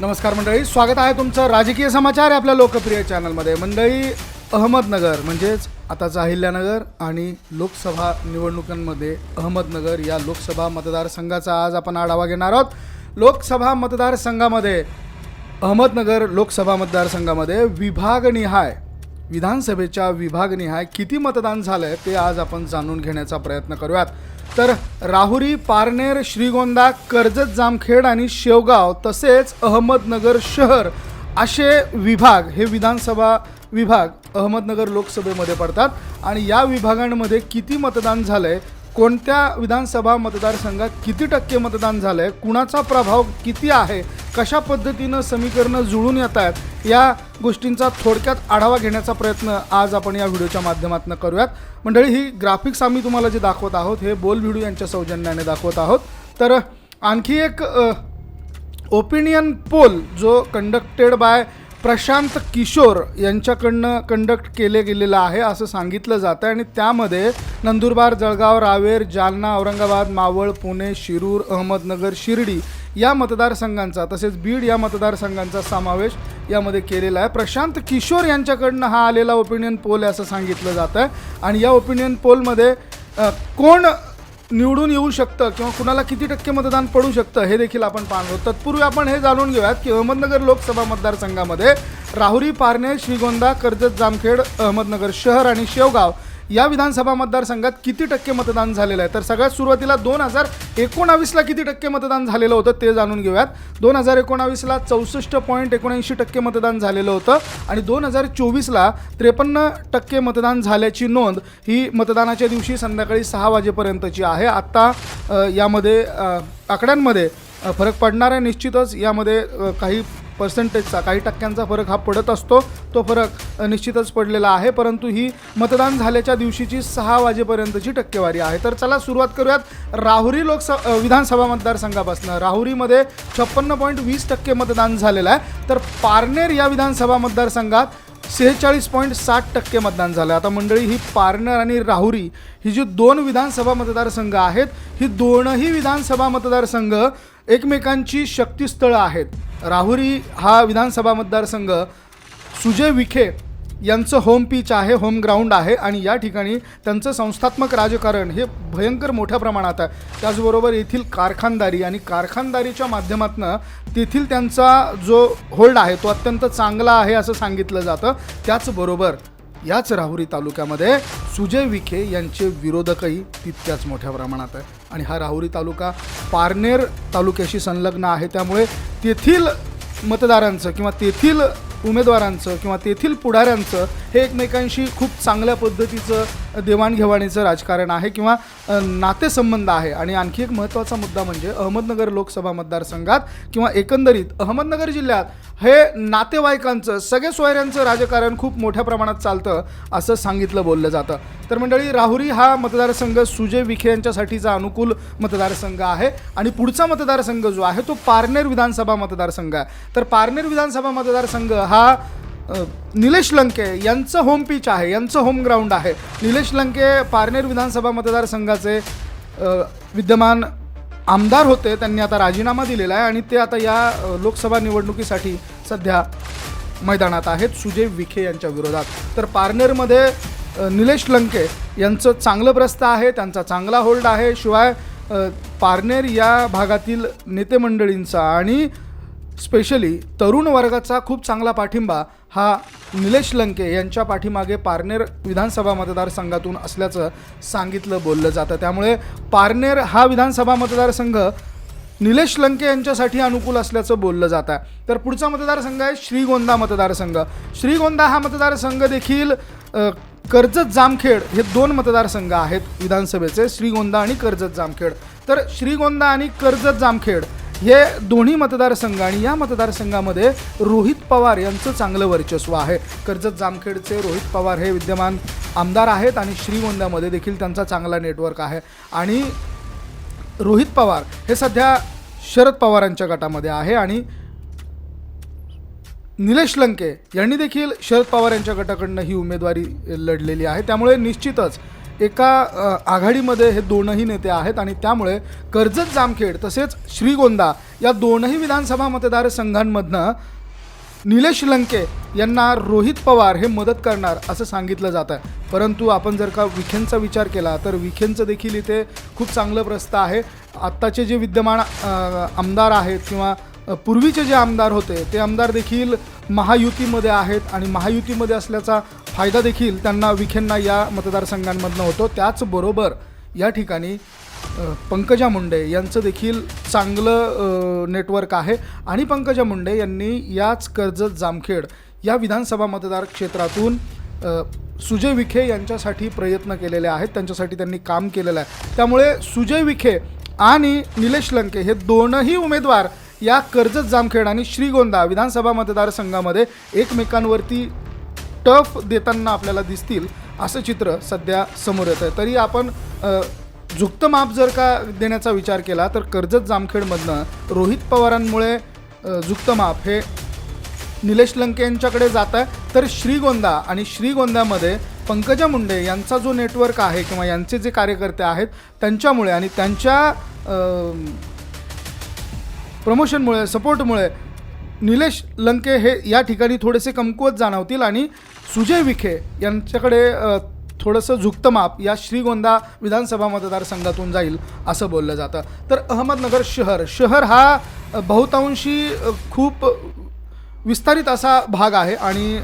नमस्कार मंडळी स्वागत आहे तुमचं राजकीय समाचार आहे आपल्या लोकप्रिय चॅनलमध्ये. मंडळी अहमदनगर म्हणजेच आताचा अहिल्यानगर आणि लोकसभा निवडणुकांमध्ये अहमदनगर या लोकसभा मतदारसंघाचा आज आपण आढावा घेणार आहोत. लोकसभा मतदारसंघामध्ये अहमदनगर लोकसभा मतदारसंघामध्ये विभागनिहाय विधानसभेच्या विभागनिहाय किती मतदान झालं आहे ते आज आपण जाणून घेण्याचा प्रयत्न करूयात. तर राहुरी पारनेर श्रीगोंदा कर्जत जामखेड आणि शेवगाव तसेच अहमदनगर शहर असे विभाग हे विधानसभा विभाग अहमदनगर लोकसभेमध्ये पडतात. आणि या विभागांमध्ये किती मतदान झालं आहे कोणत्या विधानसभा मतदारसंघात किती टक्के मतदान झालं आहे कुणाचा प्रभाव किती आहे? कशा पद्धतीनं समीकरणं जुळून येत आहेत? या गोष्टींचा थोडक्यात आढावा घेण्याचा प्रयत्न आज आपण या व्हिडिओच्या माध्यमातून करूयात. मंडळी ही ग्राफिक्स आम्ही तुम्हाला जे दाखवत आहोत हे बोल व्हिडिओ यांच्या सौजन्याने दाखवत आहोत. तर आणखी एक ओपिनियन पोल जो कंडक्टेड बाय प्रशांत किशोर यांच्याकडनं कंडक्ट केले गेलेलं आहे असं सांगितलं जातं आणि त्यामध्ये नंदुरबार जळगाव रावेर जालना औरंगाबाद मावळ पुणे शिरूर अहमदनगर शिर्डी या मतदारसंघांचा तसेच बीड या मतदारसंघांचा समावेश यामध्ये केलेला आहे. प्रशांत किशोर यांच्याकडनं हा आलेला ओपिनियन पोल आहे असं सांगितलं जातं आहे आणि या ओपिनियन पोलमध्ये कोण निवडून येऊ शकतं किंवा कुणाला किती टक्के मतदान पडू शकतं हे देखील आपण पाहणार. तत्पूर्वी आपण हे जाणून घेऊयात की अहमदनगर लोकसभा मतदारसंघामध्ये राहुरी पारणे श्रीगोंदा कर्जत जामखेड अहमदनगर शहर आणि शेवगाव या विधानसभा मतदारसंघात किती टक्के मतदान झालेलं आहे? तर सगळ्यात सुरुवातीला दोन हजार एकोणावीसला किती टक्के मतदान झालेलं होतं ते जाणून घेऊयात. दोन हजार एकोणावीसला चौसष्ट पॉईंट एकोणऐंशी टक्के मतदान झालेलं होतं आणि दोन हजार चोवीसला त्रेपन्न टक्के मतदान झाल्याची नोंद ही मतदानाच्या दिवशी संध्याकाळी सहा वाजेपर्यंतची आहे. आत्ता यामध्ये आकड्यांमध्ये फरक पडणार आहे निश्चितच. यामध्ये काही पर्सेंटेजचा काही टक्क्यांचा फरक हा पडत असतो. तो फरक निश्चितच पडलेला आहे परंतु ही मतदान झाल्याच्या दिवशीची सहा वाजेपर्यंतची टक्केवारी आहे. तर चला सुरुवात करूयात राहुरी लोकसभा विधानसभा मतदारसंघापासून. राहुरीमध्ये छप्पन्न पॉईंट वीस टक्के मतदान झालेलं आहे. तर पारनेर या विधानसभा मतदारसंघात सेहेचाळीस पॉईंट साठ टक्के मतदान झालं. आता मंडळी ही पारनेर आणि राहुरी ही जी दोन विधानसभा मतदारसंघ आहेत ही दोनही विधानसभा मतदारसंघ एकमेकांची शक्तीस्थळं आहेत. राहुरी हा विधानसभा मतदारसंघ सुजय विखे यांचं होम पिच आहे होम ग्राउंड आहे आणि या ठिकाणी त्यांचं संस्थात्मक राजकारण हे भयंकर मोठ्या प्रमाणात आहे. त्याचबरोबर येथील कारखानदारी आणि कारखानदारीच्या माध्यमातून तेथील त्यांचा जो होल्ड आहे तो अत्यंत चांगला आहे असं सांगितलं जातं. त्याचबरोबर याच राहुरी तालुक्यामध्ये सुजय विखे यांचे विरोधकही तितक्याच मोठ्या प्रमाणात आहे. आणि हा राहुरी तालुका पारनेर तालुक्याशी संलग्न आहे. त्यामुळे तेथील मतदारांचं किंवा तेथील उमेदवारांचं किंवा तेथील पुढाऱ्यांचं हे एकमेकांशी खूप चांगल्या पद्धतीचं देवाणघेवाणीचं राजकारण आहे किंवा नातेसंबंध आहे. आणि आणखी एक महत्त्वाचा मुद्दा म्हणजे अहमदनगर लोकसभा मतदारसंघात किंवा एकंदरीत अहमदनगर जिल्ह्यात हे नातेवाईकांचं सगळे सोयऱ्यांचं राजकारण खूप मोठ्या प्रमाणात चालतं असं सांगितलं बोललं जातं. तर मंडळी राहुरी हा मतदारसंघ सुजय विखे यांच्यासाठीचा अनुकूल मतदारसंघ आहे. आणि पुढचा मतदारसंघ जो आहे तो पारनेर विधानसभा मतदारसंघ आहे. तर पारनेर विधानसभा मतदारसंघ हा निलेश लंके यांचं होम पिच आहे यांचं होम ग्राउंड आहे. निलेश लंके पारनेर विधानसभा मतदारसंघाचे विद्यमान आमदार होते त्यांनी आता राजीनामा दिलेला आहे आणि ते आता या लोकसभा निवडणुकीसाठी सध्या मैदानात आहेत. सुजय विखे यांच्या विरोधात. तर पारनेरमध्ये निलेश लंके यांचं चांगलं प्रस्त आहे त्यांचा चांगला होल्ड आहे. शिवाय पारनेर या भागातील नेते मंडळींचा आणि स्पेशली तरुण वर्गाचा खूप चांगला पाठिंबा हा निलेश लंके यांच्या पाठीमागे पारनेर विधानसभा मतदारसंघातून असल्याचं सांगितलं बोललं जातं. त्यामुळे पारनेर हा विधानसभा मतदारसंघ निलेश लंके यांच्यासाठी अनुकूल असल्याचं बोललं जात आहे तर पुढचा मतदारसंघ आहे श्रीगोंदा मतदारसंघ. श्रीगोंदा हा मतदारसंघ देखील कर्जत जामखेड हे दोन मतदारसंघ आहेत विधानसभेचे श्रीगोंदा आणि कर्जत जामखेड. तर श्रीगोंदा आणि कर्जत जामखेड हे दोन्ही मतदारसंघ आणि या मतदारसंघामध्ये रोहित पवार यांचं चांगलं वर्चस्व आहे. कर्जत जामखेडचे रोहित पवार हे विद्यमान आमदार आहेत आणि श्रीगोंद्यामध्ये देखील त्यांचा चांगला नेटवर्क आहे. आणि रोहित पवार हे सध्या शरद पवारांच्या गटामध्ये आहे आणि निलेश लंके यांनी देखील शरद पवार यांच्या गटाकडनं ही उमेदवारी लढलेली आहे. त्यामुळे निश्चितच एका आघाडीमध्ये हे दोनही नेते आहेत आणि त्यामुळे कर्जत जामखेड तसेच श्रीगोंदा या दोनही विधानसभा मतदारसंघांमधनं निलेश लंके यांना रोहित पवार हे मदत करणार असं सांगितलं जात आहे. परंतु आपण जर का विखेंचा विचार केला तर विखेंचं देखील इथे खूप चांगलं प्रस्त आहे. आत्ताचे जे विद्यमान आमदार आहेत किंवा पूर्वीचे जे आमदार होते ते आमदार देखील महायुतीमध्ये आहेत आणि महायुतीमध्ये असल्याचा फायदा देखील त्यांना विखेंना या मतदारसंघांमधनं होतो. त्याचबरोबर या ठिकाणी पंकजा मुंडे यांचं देखील चांगलं नेटवर्क आहे. आणि पंकजा मुंडे यांनी याच कर्जत जामखेड या विधानसभा मतदार क्षेत्रातून सुजय विखे यांच्यासाठी प्रयत्न केलेले आहेत. त्यांच्यासाठी त्यांनी काम केलेलं आहे. त्यामुळे सुजय विखे आणि निलेश लंके हे दोनही उमेदवार या कर्जत जामखेड आणि श्रीगोंदा विधानसभा मतदारसंघामध्ये एकमेकांवरती टफ देताना आपल्याला दिसतील असं चित्र सध्या समोर येतं आहे तरी आपण अ, झुकतं माप जर का देण्याचा विचार केला तर कर्जत जामखेडमधनं रोहित पवारांमुळे अ, झुकतं माप हे निलेश लंके यांच्याकडे जात आहे तर श्रीगोंदा आणि श्रीगोंद्यामध्ये पंकजा मुंडे यांचा जो नेटवर्क आहे किंवा यांचे जे कार्यकर्ते आहेत त्यांच्यामुळे आणि त्यांच्या प्रमोशनमुळे सपोर्टमुळे निलेश लंके हे या ठिकाणी थोडेसे कमकुवत जाणवतील आणि सुजय विखे यांच्याकडे थोडंसं झुकतं माप या श्रीगोंदा विधानसभा मतदारसंघातून जाईल असं बोललं जातं. तर अहमदनगर शहर शहर हा बहुतांशी खूप विस्तारित असा भाग आहे आणि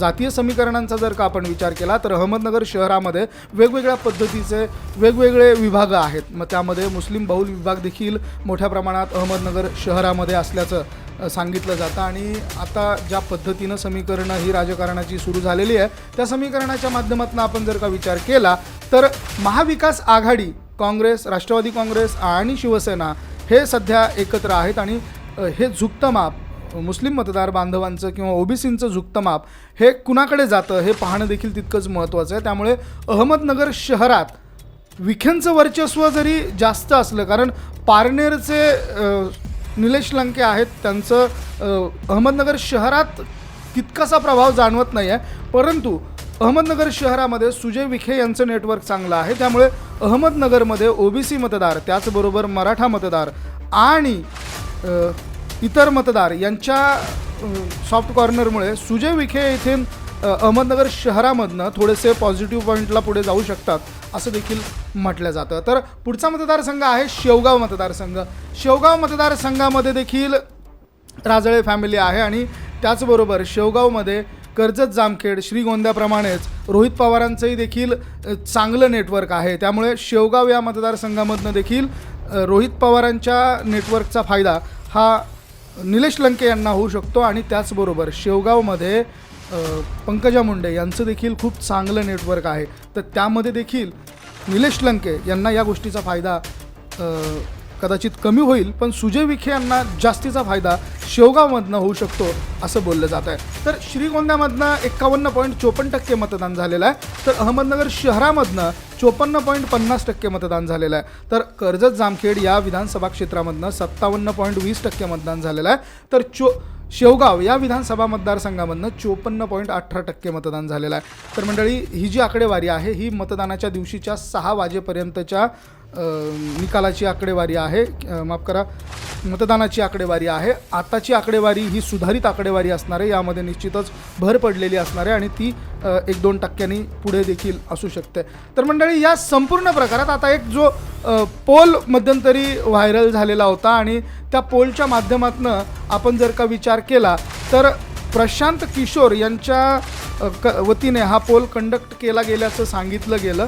जातीय समीकरणांचा जर का आपण विचार केला तर अहमदनगर शहरामध्ये वेगवेगळ्या पद्धतीचे वेगवेगळे विभाग आहेत. मग त्यामध्ये मुस्लिम बहुल विभाग देखील मोठ्या प्रमाणात अहमदनगर शहरामध्ये असल्याचं सांगितलं जातं. आणि आता ज्या पद्धतीनं समीकरणं ही राजकारणाची सुरू झालेली आहे त्या समीकरणाच्या माध्यमातून आपण जर का विचार केला तर महाविकास आघाडी काँग्रेस राष्ट्रवादी काँग्रेस आणि शिवसेना हे सध्या एकत्र आहेत आणि हे झुकतं माप मुस्लिम मतदार बांधवांचं किंवा ओबीसींचं झुकतं माप हे कुणाकडे जातं हे पाहणं देखील तितकंच महत्त्वाचं आहे. त्यामुळे अहमदनगर शहरात विखेंचं वर्चस्व जरी जास्त असलं कारण पारनेरचे निलेश लंके आहेत त्यांचं अहमदनगर शहरात तितकासा प्रभाव जाणवत नाही आहे परंतु अहमदनगर शहरामध्ये सुजय विखे यांचं नेटवर्क चांगलं आहे. त्यामुळे अहमदनगरमध्ये ओबीसी मतदार त्याचबरोबर मराठा मतदार आणि इतर मतदार यांच्या सॉफ्ट कॉर्नरमुळे सुजय विखे येथे अहमदनगर शहरामधनं थोडेसे पॉझिटिव्ह पॉईंटला पुढे जाऊ शकतात असं देखील म्हटलं जातं. तर पुढचा मतदारसंघ आहे शेवगाव मतदारसंघ. शेवगाव मतदारसंघामध्ये देखील राजळे फॅमिली आहे आणि त्याचबरोबर शेवगावमध्ये कर्जत जामखेड श्रीगोंद्याप्रमाणेच रोहित पवारांचंही देखील चांगलं नेटवर्क आहे. त्यामुळे शेवगाव या मतदारसंघामधनं देखील रोहित पवारांच्या नेटवर्कचा फायदा हा निलेश लंके यांना होऊ शकतो आणि त्याचबरोबर शेवगावमध्ये पंकजा मुंडे यांचं देखील खूप चांगलं नेटवर्क आहे. तर त्यामध्ये देखील निलेश लंके यांना या गोष्टीचा फायदा कदाचित कमी होईल पण सुजय विखे यांना जास्तीचा फायदा शेवगावमधनं होऊ शकतो असं बोललं जात आहे. तर श्रीगोंद्यामधनं एक्कावन्न पॉईंट चोपन्न टक्के मतदान झालेलं आहे. तर अहमदनगर शहरामधनं चोपन्न पॉईंट पन्नास टक्के मतदान झालेलं आहे. तर कर्जत जामखेड या विधानसभा क्षेत्रामधनं सत्तावन्न पॉईंट वीस टक्के मतदान झालेलं आहे. तर चो शेवगाव या विधानसभा मतदारसंघामधनं चोपन्न पॉईंट अठरा टक्के मतदान झालेलं आहे. तर मंडळी ही जी आकडेवारी आहे ही मतदानाच्या दिवशीच्या सहा वाजेपर्यंतच्या निकालाची आकडेवारी आहे माफ करा मतदानाची आकडेवारी आहे. आताची आकडेवारी ही सुधारित आकडेवारी असणार आहे यामध्ये निश्चितच भर पडलेली असणार आहे आणि ती एक दोन टक्क्यांनी पुढे देखील असू शकते. तर मंडळी या संपूर्ण प्रकारात आता एक जो पोल मध्यंतरी व्हायरल झालेला होता आणि त्या पोलच्या माध्यमातून आपण जर का विचार केला तर प्रशांत किशोर यांच्या क वतीने हा पोल कंडक्ट केला गेल्याचं सांगितलं गेलं.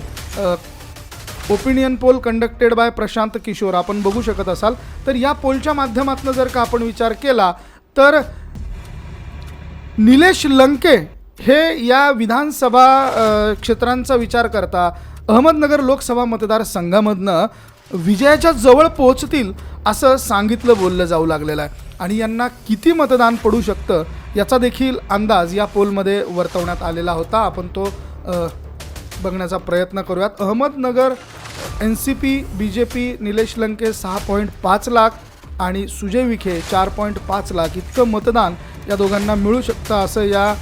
Opinion poll conducted by Prashant Kishor आपण बघू शकत असाल. तर या पोलच्या माध्यमातून जर का आपण विचार केला तर निलेश लंके हे या विधानसभा क्षेत्रांचा विचार करता. अहमदनगर लोकसभा मतदारसंघामधनं विजयाच्या जवळ पोहोचतील असं सांगितलं बोललं जाऊ लागलेलं आहे. आणि यांना किती मतदान पडू शकतं याचा देखील अंदाज या पोलमध्ये वर्तवण्यात आलेला होता. आपण तो बघण्याचा प्रयत्न करूयात. Ahmednagar N C P B J P Nilesh Lanke सहा पॉईंट पाच लाख आणि सुजय विखे चार पॉईंट पाच लाख इतकं मतदान या दोघांना मिळू शकतं असं या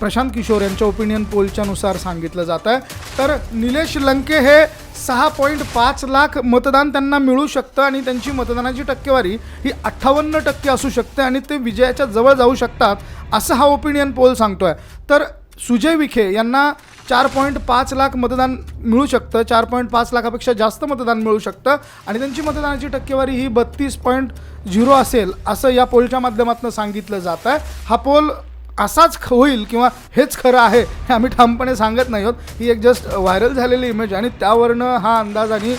प्रशांत किशोर यांच्या ओपिनियन पोलच्या नुसार सांगितलं जात आहे. तर निलेश लंके हे सहा पॉईंट पाच लाख मतदान त्यांना मिळू शकतं आणि त्यांची मतदानाची टक्केवारी ही अठ्ठावन्न टक्के असू शकते आणि ते विजयाच्या जवळ जाऊ शकतात असं हा ओपिनियन पोल सांगतोय. तर सुजय विखे यांना चार पॉईंट पाच लाख मतदान मिळू शकतं. चार पॉईंट पाच लाखापेक्षा जास्त मतदान मिळू शकतं. आणि त्यांची मतदानाची टक्केवारी ही बत्तीस पॉईंट झिरो असेल असं या पोलच्या माध्यमातून सांगितलं जात आहे. हा पोल असाच ख- होईल किंवा हेच खरं आहे हे आम्ही ठामपणे सांगत नाही आहोत. ही एक जस्ट व्हायरल झालेली इमेज आणि त्यावरनं हा अंदाज आणि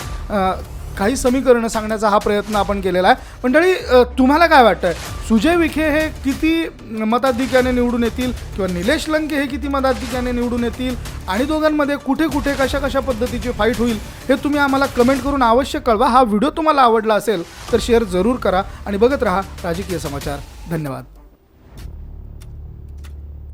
काही समीकरणं सांगण्याचा हा प्रयत्न आपण केलेला आहे. मंडळी तुम्हाला काय वाटतं सुजय विखे हे किती मताधिक्याने निवडून येतील? किंवा निलेश लंके हे किती मताधिक्याने निवडून येतील? आणि दोघांमध्ये कुठे कुठे कशा कशा पद्धतीची फाईट होईल हे तुम्ही आम्हाला कमेंट करून अवश्य कळवा. हा व्हिडिओ तुम्हाला आवडला असेल तर शेअर जरूर करा. आणि बघत राहा राजकीय समाचार. धन्यवाद.